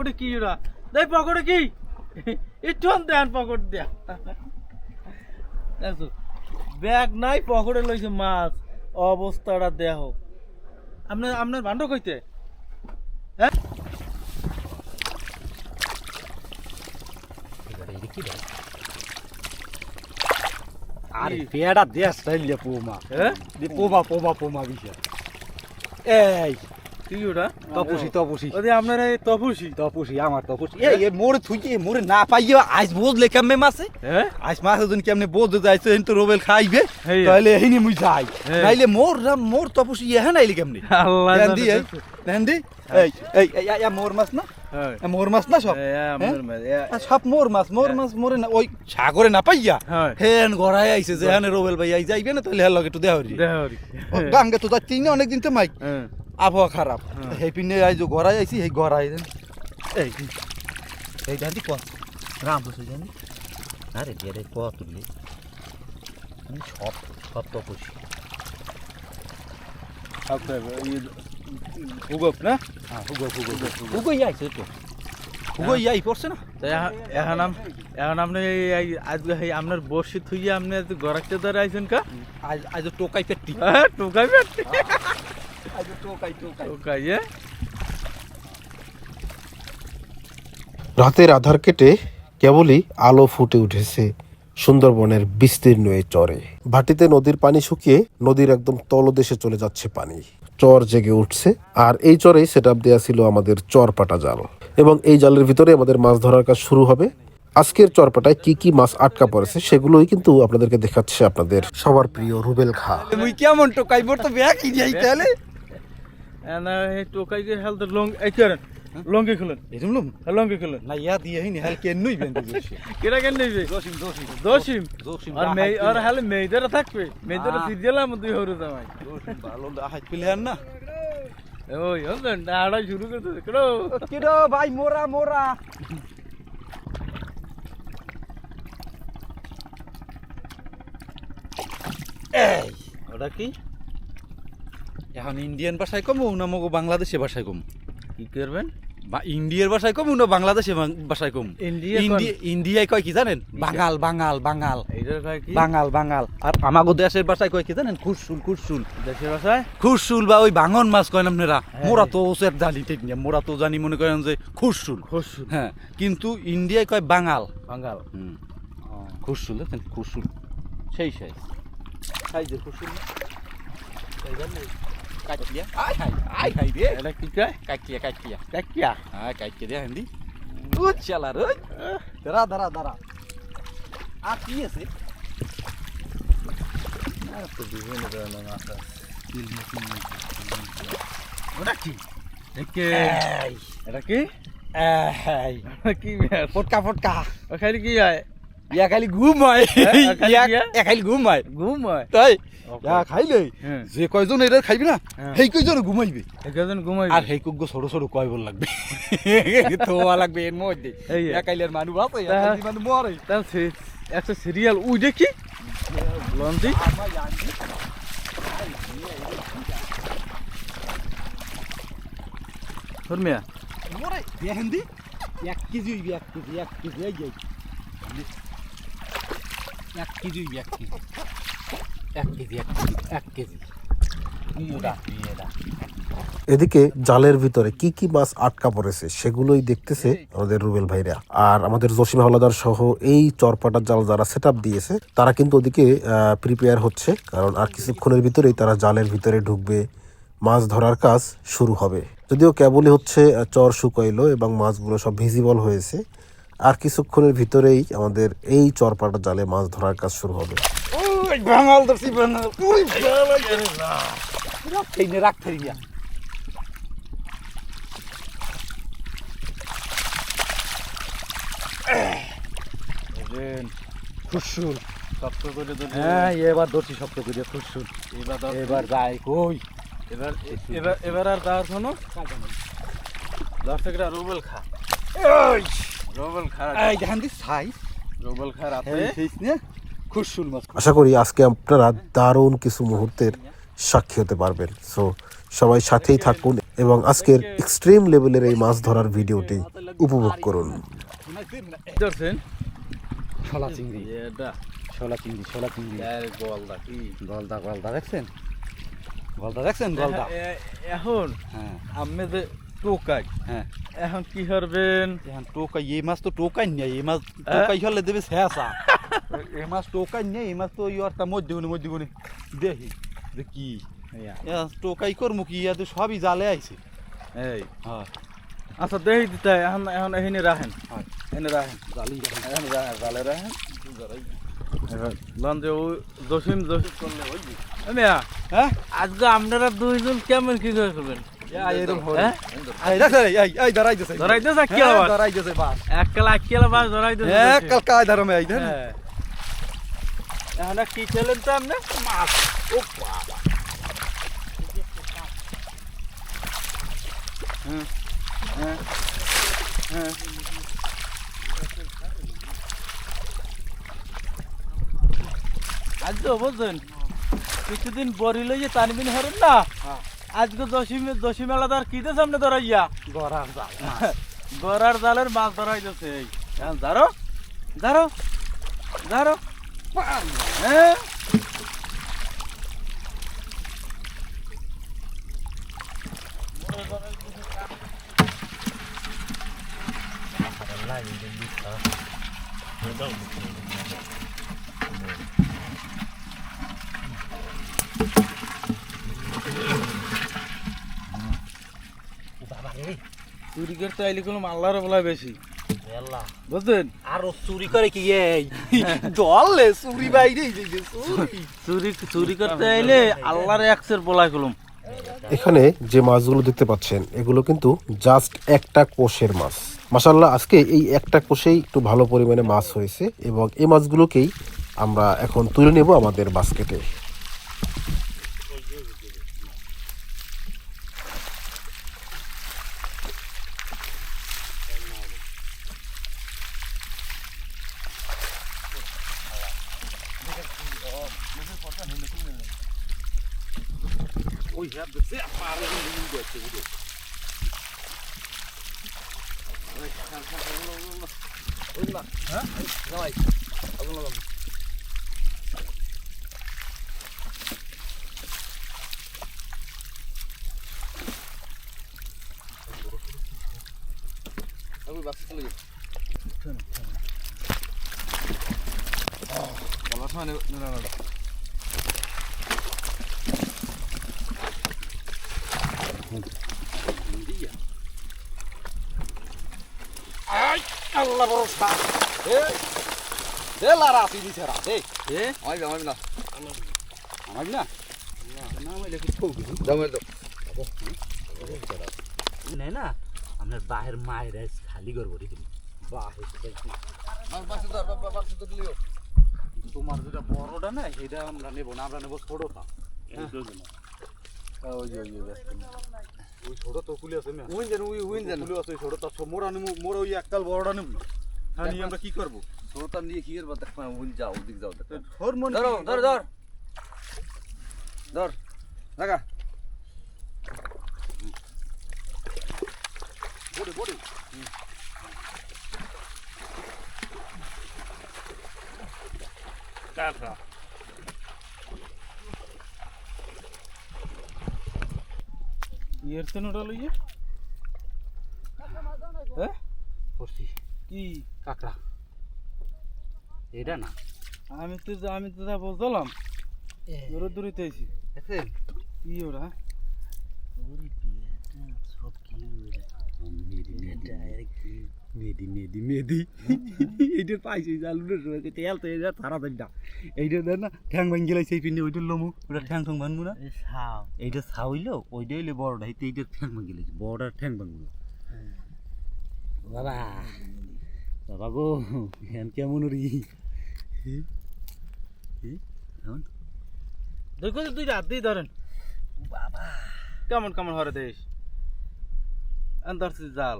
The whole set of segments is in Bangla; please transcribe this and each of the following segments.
পকেটে কি ওরা? দেখ পকেটে কি? একটু দেন পকেট দেয়া। দেখছ? ব্যাগ নাই পকেটে লইছে মাছ। অবস্থাটা দেহ আপনার আপনার ভান্ড কইতে? হ্যাঁ? আরে? পেয়ারা দেশ চাইলে পোমা। হ্যাঁ? পোমা পোমা পোমা বিষয়। এই কি ওটা? তপসি তপসি। ওদি আপনার এই তপুসি? তপসি আমার তপসি। এই এ মোরে থুইকে মোরে না পাইয়ে আজ বুঝলে কেমনে মাসে? হ্যাঁ? আজ মাসে দিন কেমনে বোঝ যাইছে তো রোবেল খাইবে মুই যাই। হেই। নাইলে মোর রাম মোর তপসি ইহে নাইলে কেমনে? আল্লাহ দেন জানে এই দেখছ। দেন দি। এই এই এই এই, এই মোর মাছ না? হ্যাঁ মোর মাছ না সব? এই মাছ, সব মোর মাছ মোর মাছ মোরে না ওই সাগরে না পাইয়া হ্যাঁ। হেন গড়াই আইছে যে রোবেল ভাই আই যাইবে না তাহলে হের লগে একটু দেহরি দেহরি গাঙ্গে তো যাচ্ছি না অনেকদিন তো মাইক হ্যাঁ। আবহাওয়া খারাপ। হ্যাঁ। সেই পিনে আই যে গড়াই আইছি সেই গড়াই দেন এই এই। জানি রাম বসে জানি আরে তুললি আমি সব সব তো না? হ্যাঁ হুগো হুগো হুগো। আইছে তো। হুগো আই পড়ছে না? এখন এখন আপনি এই- এই আপনার বসে থুইয়ে আপনি আজ গড়াইতে ধরে আইছেন কা? আজ আজ টোকাই পেটি হ্যাঁ টোকাই বেটি রাতের আধার কেটে কেবলই আলো ফুটে উঠেছে সুন্দরবনের বিস্তীর্ণ এই চরে ভাটিতে নদীর পানি শুকিয়ে নদীর একদম তলদেশে চলে যাচ্ছে পানি চর জেগে উঠছে আর এই চরেই সেট আপ দেওয়া ছিল আমাদের চর পাটা জাল এবং এই জালের ভিতরে আমাদের মাছ ধরার কাজ শুরু হবে আজকের চরপাটায় কি কি মাছ আটকা পড়েছে সেগুলোই কিন্তু আপনাদেরকে দেখাচ্ছে আপনাদের সবার প্রিয় রুবেল খা কেমন টোকাই মোর তো ব্যাগ তাহলে না এই টোকাই লং এই করেন লঙ্গি খুলেন এরম লম লঙ্গি খুলেন না ইয়া দিয়ে হিনি হাল কেন নই বেন কেরা কেন নেবে জসিম জসিম দোষিম জসিম আর হালে মেয়েদের থাকবে। সিরিয়াল আমার দুই হরু জামাই ভালো না ওই হলেন ডাড়া শুরু করতে কেডো কিডো ভাই মোরা মোরা এই ওটা কি এখন ইন্ডিয়ান ভাষায় কম না মগো বাংলাদেশে ভাষায় কম? কি করবেন? বা ইন্ডিয়ার ভাষায় কম না বাংলাদেশে ভাষায় কম? ইন্ডিয়া ইন্ডিয়া ইন্ডিয়ায় কয় কি জানেন? বাঙাল বাঙাল বাঙাল। বাঙাল বাঙাল। আর আমাগো দেশের ভাষায় কয় কি জানেন? খুরসুল খুরসুল দেশের ভাষায়? খুরসুল বা ওই বাঙন মাছ কয় না আপনারা হ্যাঁ। মোরা তো ওসের জানি ঠিক না মোরা তো জানি মনে করেন যে খুরসুল খসুর হ্যাঁ কিন্তু ইন্ডিয়ায় কয় বাঙাল। বাঙ্গাল হুম। খুরসুল দেখেন খুরসুল সেই সেই সাইজের খুরসুল কাটিয়া আই হাই আই হাই রে এটা কি কয় কাটিয়া কাটিয়া কাকিয়া হ্যাঁ কাটিয়া দে হিন্দি উচ চালা রে দাঁড়া দাঁড়া দাঁড়া আর কি আছে আর তো বিভিন্ন ধরনের মাছ আছে ওটা কি এটা কি কি ফটকা ফটকা ও খালি কি হয় ইয়া খালি ঘুম হয়। হ্যাঁ, ইয়া খালি ঘুম হয়? ঘুম হয়। তাই? ইয়া খাইলে হ্যাঁ। যে কয়জন এটা খাইবি না হ্যাঁ। সেই কয়জন ঘুমাইবে। একজন ঘুমাই আর সেই কুগ্গ ছোট কয় বল লাগবে? তোয়া লাগবে এর মধ্যে। ইয়া মানুষ আছে ইয়া খাইলে মানুষ মরে। তার একটা সিরিয়াল উই দেখি। লন্ডি ধর্মিয়া। মরে। দেখেন এক কেজি এক কেজি এক কেজি এক কেজি এক কেজি। এক কেজি এক কেজি এক কেজি। এদিকে জালের ভিতরে কি কি মাছ আটকা পড়েছে সেগুলোই দেখতেছে আমাদের রুবেল ভাইরা। আর আমাদের জসিম হাওলাদার সহ এই চরপাটার জাল যারা সেট দিয়েছে তারা কিন্তু ওদিকে প্রিপেয়ার হচ্ছে। কারণ আর কিছুক্ষণের ভিতরেই তারা জালের ভিতরে ঢুকবে। মাছ ধরার কাজ শুরু হবে। যদিও কেবলই হচ্ছে চর শুকাইলো এবং মাছগুলো সব ভিজিবল হয়েছে। আর কিছুক্ষণের ভিতরেই আমাদের এই চরপাটা জালে মাছ ধরার কাজ শুরু হবে। খুশুল শক্ত করে হ্যাঁ এবার ধরছি শক্ত করে খুশুল এবার এবার যাই কই? এবার এবার এবার আর তার শোনো দশ টাকা রুবেল খা। মাছ। আশা করি আজকে আপনারা দারুণ কিছু মুহূর্তের সাক্ষী হতে পারবেন। সো সবাই সাথেই থাকুন এবং আজকের এক্সট্রিম লেভেলের এই মাছ ধরার ভিডিওটি উপভোগ করুন। ধরছেন? শলা চিংড়ি। শলা চিংড়ি শলা চিংড়ি। গলদা কি? গলদা গলদা দেখছেন? গলদা দেখছেন গলদা এখন হ্যাঁ। আমি টোকাই হ্যাঁ। এখন কি করবেন? এখন টোকাই এই মাছ তো টোকাই নেই এই মাছ হ্যাঁ? টোকাই হলে দেবে শেষা। এই মাছ টোকাই নেই এই মাছ তো ইয়ারটা মধ্যে গুনে মধ্যে গুনে দেখি। যে কি এ টোকাই করমু কি ইয়া সবই জালে আইছে। এই। হ্যাঁ। আচ্ছা দেখি দিতে এখন এখন এখানে রাখেন। হয়। এখানে রাখেন। জালি এখন রাখেন জালে রাখেন। যে ও জসিম জসিম। করলে ওই হ্যাঁ? আজকে আপনারা দুইজন কেমন কি করে করবেন? হ্যাঁ? কি হ্যাঁ, হ্যাঁ। খেলেন তো আপনি মাছ ও বাবা হ্যাঁ হ্যাঁ হ্যাঁ আজ বুঝছেন কিছুদিন বরি লইয়ে টানবিন হরেন না? আজকে দশমী দশমী মেলা তার কিতে সামনে ধরাইয়া? গরাম জাল গড়ার জালের মাছ ধরাই যাচ্ছে এই ধরো ধরো ধরো। হ্যাঁ। চুরি করতে আইলে কোনো আল্লাহর বলা বেশি। বুঝলেন আর চুরি করে কি এই দলে চুরি বাইরে চুরি। চুরি চুরি করতে আইলে আল্লাহর একসের বলা কলম। এখানে যে মাছগুলো দেখতে পাচ্ছেন এগুলো কিন্তু জাস্ট একটা কোষের মাছ। মাসাল্লাহ আজকে এই একটা কোষেই একটু ভালো পরিমাণে মাছ হয়েছে এবং এই মাছগুলোকেই আমরা এখন তুলে নেব আমাদের বাস্কেটে ওই হ্যাঁ দেখছে পারে নিয়ে যাচ্ছে বুঝো আল্লাহ ভরসা এ দে লারা তিনি ছেড়া দে। এ? আমি আমি না। আমি না। না? আমি লেখি ঠোক দামে দাও নেই না আপনার বাহের মায়ের খালি করব রে তুমি বাহে বাসে ধর বাসে ধর লিও তোমার যেটা বড়টা না সেটা আমরা নেব না আমরা নেব ছোটটা। ওই যে ওই যে ওই ছোট তো কুলি আছে না? দেন কুলি আছে ছোট তার মোরা নেব মোরা ওই এককাল বড়টা নেব না হ্যাঁ নিয়ে আমরা কি করব? ছোটটা নিয়ে কি করবা? দেখ উইন যাও ওদিক যাও দেখ। হরমোন ধরো ধর ধর ধর। লাগা বড়ে ইয়ের তো নোটা লইয়ে? হ্যাঁ করছি কি? কাকড়া। এটা না। আমি তো যা- আমি তো যা বললাম দূরে দূরে তো আইছি। কি ওরা মেদি মেদি মেদি এইটা পাইছি জালুর তেল তো এটা তারা দেন না এইটা দেন না ঠ্যাং ভাঙ গেলে সেই পিন্ডে ওইটা লমু। ওটা ঠ্যাং ঠ্যাং ভাঙবো না। এইটা ছাউইলো ওইটা হইলে বড়টা হইতে এইটা ঠ্যাং ভাঙ গেলে বড়টা ঠ্যাং ভাঙবো। বাবা বাবা গো হ্যান কেমন রি দেখো তুই রাত দিয়ে ধরেন। বাবা। কেমন কেমন হরে দেশ? জাল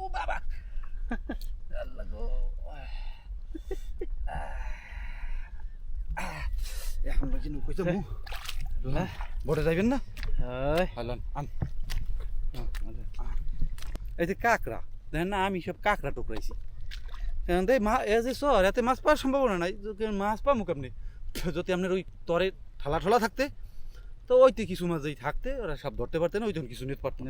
ও বাবা আল্লাহ গো এখন লাগি নু কইতে মু। হ্যাঁ? বড়ে যাইবেন না? হালান আন। এই যে কাঁকড়া। দেখেন না আমি সব কাঁকড়া টুকরাইছি। মা এ যে সর এতে মাছ পাওয়ার সম্ভাবনা নাই। মাছ পাবো কেমনি? যদি আপনার ওই তরে ঠালা ঠালা থাকতে তো ওইতে কিছু মাছ যদি থাকতে ওরা সব ধরতে পারতেন ওই জন্য কিছু নিতে পারতেন।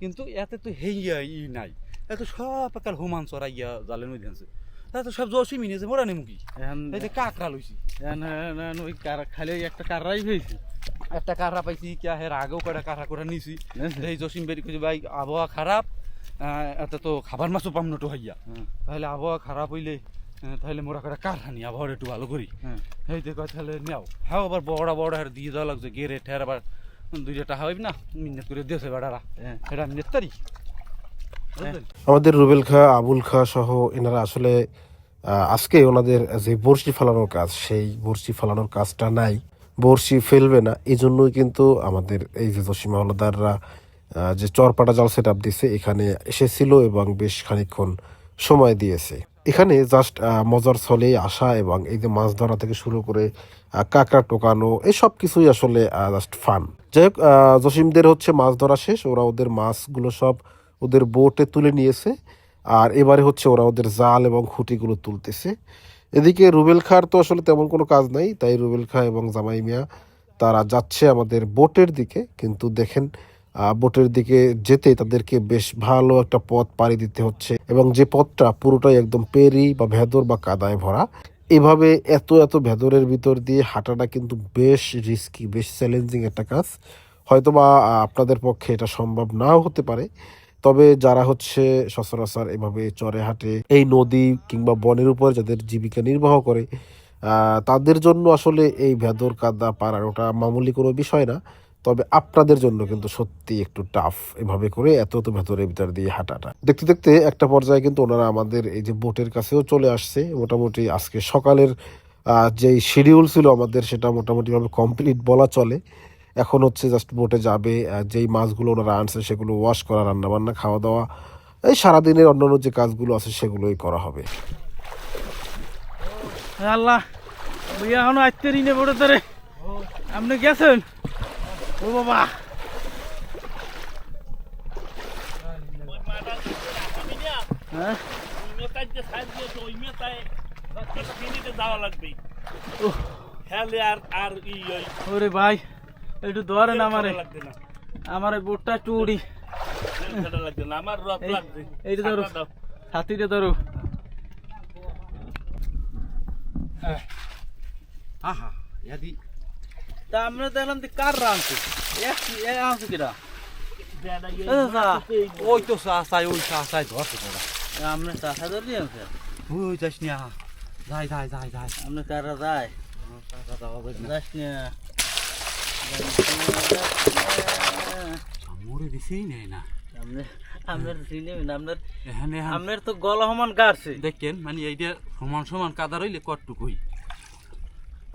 কিন্তু এতে তো হেইয়া ই নাই। এত সব একার হোমান চড়া ইয়া জালেন ওই ধানছে তো সব জসি মিনেছে মোরা নেমুকি এই যে কাঁকড়া লইছি। ওই কার- খালি একটা কাররাই হয়েছে। একটা কাঁকড়া পাইছি কে হের আগেও কয়টা কাঁকড়া করে নিছি। এই জসিম বেরি কইছে ভাই আবহাওয়া খারাপ এতে তো খাবার মাছও পাম না তো হইয়া হুম। তাহলে আবহাওয়া খারাপ হইলে তাহলে মোরা করে কাঁকড়া নি আবহাওয়া একটু ভালো করি। হুম। এই যে কয় তাহলে নেও। হ্যাঁ আবার বড় বড় হার দিয়ে দেওয়া লাগছে গেরে ঠের আবার দুইটা টাকা হইব না? মিন্নত করে দিয়েছে বেড়ারা। হ্যাঁ। এটা নেতারি বুঝলেন আমাদের রুবেল খা, আবুল খা সহ এনারা আসলে আজকে ওনাদের যে বড়শি ফালানোর কাজ, সেই বড়শি ফালানোর কাজটা নাই। বড়শি ফেলবে না। এই জন্যই কিন্তু আমাদের এই যে জসিমা হলদাররা যে চরপাটা জাল সেট আপ দিছে, এখানে এসেছিল এবং বেশ খানিকক্ষণ সময় দিয়েছে। এখানে জাস্ট মজার ছলে আসা এবং এই যে মাছ ধরা থেকে শুরু করে কাঁকড়া টোকানো, এই সব কিছুই আসলে জাস্ট ফান যাই হোক জসিমদের হচ্ছে মাছ ধরা শেষ। ওরা ওদের মাছগুলো সব ওদের বোটে তুলে নিয়েছে। আর এবারে হচ্ছে ওরা ওদের জাল এবং খুঁটিগুলো তুলতেছে। এদিকে রুবেল খার তো আসলে তেমন কোনো কাজ নাই, তাই রুবেল খা এবং জামাই মিয়া তারা যাচ্ছে আমাদের বোটের দিকে। কিন্তু দেখেন বোটের দিকে যেতে তাদেরকে বেশ ভালো একটা পথ পাড়ি দিতে হচ্ছে এবং যে পথটা পুরোটাই একদম পেরি বা ভেদর বা কাদায় ভরা। এভাবে এত এত ভেদরের ভিতর দিয়ে হাঁটাটা কিন্তু বেশ রিস্কি বেশ চ্যালেঞ্জিং একটা কাজ। হয়তো বা আপনাদের পক্ষে এটা সম্ভব নাও হতে পারে। তবে যারা হচ্ছে সচরাচর এভাবে চরে হাটে, এই নদী কিংবা বনের উপর যাদের জীবিকা নির্বাহ করে তাদের জন্য আসলে এই ভেদর কাদা পাড়ার ওটা মামুলি কোনো বিষয় না। তবে আপনাদের জন্য কিন্তু সত্যি একটু টাফ এভাবে করে এত তো ভেতরের ভিতর দিয়ে হাঁটাটা। দেখতে দেখতে একটা পর্যায়ে কিন্তু ওনারা আমাদের এই যে বোটের কাছেও চলে আসছে। মোটামুটি আজকে সকালের যেই শিডিউল ছিল আমাদের সেটা মোটামুটিভাবে কমপ্লিট বলা চলে। এখন হচ্ছে জাস্ট বোটে যাবে যেই মাছগুলো ওনারা আনছে সেগুলো ওয়াশ করা রান্না বান্না খাওয়া দাওয়া এই সারাদিনের অন্যান্য যে কাজগুলো আছে সেগুলোই করা হবে। আল্লাহ ভাইয়া এখনও আসতে রিনে পড়ে তোরে আপনি গেছেন? ও বাবা। হ্যাঁ? ওরে ভাই। একটু ধরেন আমারে। না। আমার বোটটা না লাগবে। এইটা ধরো। ছাতিটা ধরো। আহা ইয়াদি। তা আমরা দেখলাম যে কার রাঁধছে আনছে কিরা? ওই তো চাষাই ওই চাষাই ধরছে তোরা আমরা চাষা ধরি আনছে ওই যাস নিয়া যাই যাই যাই যাই। আমরা কারা না যাস না না আপনার তো গলা সমান গাড়ছে। দেখেন মানে এইটা সমান সমান কাদা রইলে কটটুকুই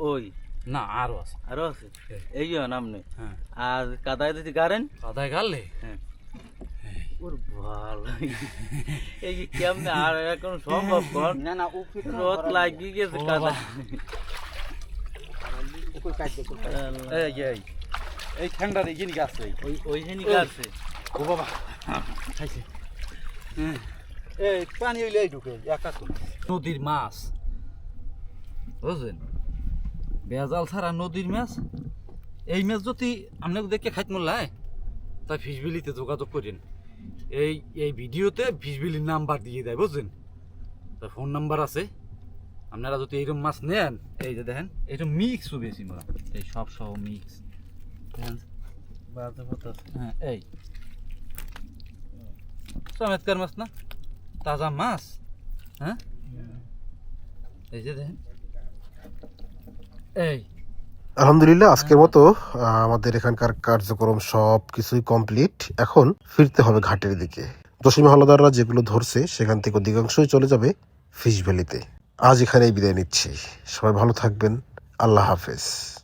ওই। না আরও আছে। আরও আছে? এই আপনি হ্যাঁ। আর কাদায় যদি গাড়েন? কাদায় গালে হ্যাঁ। ওর ভালো। এই কেমনে আর এখন সম্ভব না না ও লাগিয়ে গেছে ও কাদা বাবা। আল্লাহ। এই এই এই। ঠ্যাংটার এই জিনিস আছে? ওই ওইখানে গাড়ছে ও বাবা। খাইছে। এই পানি হইলে ঢুকে একা নদীর মাছ। বুঝলেন? বেজাল ছাড়া নদীর মাছ? এই মাছ যদি আপনাকে দেখে খাইতে মরলায় তাই ফিসবিলিতে যোগাযোগ করেন। এই এই ভিডিওতে ফিসবিলির নাম্বার দিয়ে দেয় বুঝলেন? তা ফোন নাম্বার আছে। আপনারা যদি এইরকম মাছ নেন, এই যে দেখেন, এইরকম মিক্সও বেশি মোরা এই সব সহ মিক্স কথা হ্যাঁ এই। মাছ না? তাজা মাছ? হ্যাঁ? এই যে দেখেন। এই। আলহামদুলিল্লাহ, আজকের মতো আমাদের এখানকার কার্যক্রম সব কিছুই কমপ্লিট এখন ফিরতে হবে ঘাটের দিকে। দশমী হলদাররা যেগুলো ধরছে, সেখান থেকে অধিকাংশই চলে যাবে ফিশ ভ্যালিতে। আজ এখানেই বিদায় নিচ্ছি। সবাই ভালো থাকবেন। আল্লাহ হাফেজ।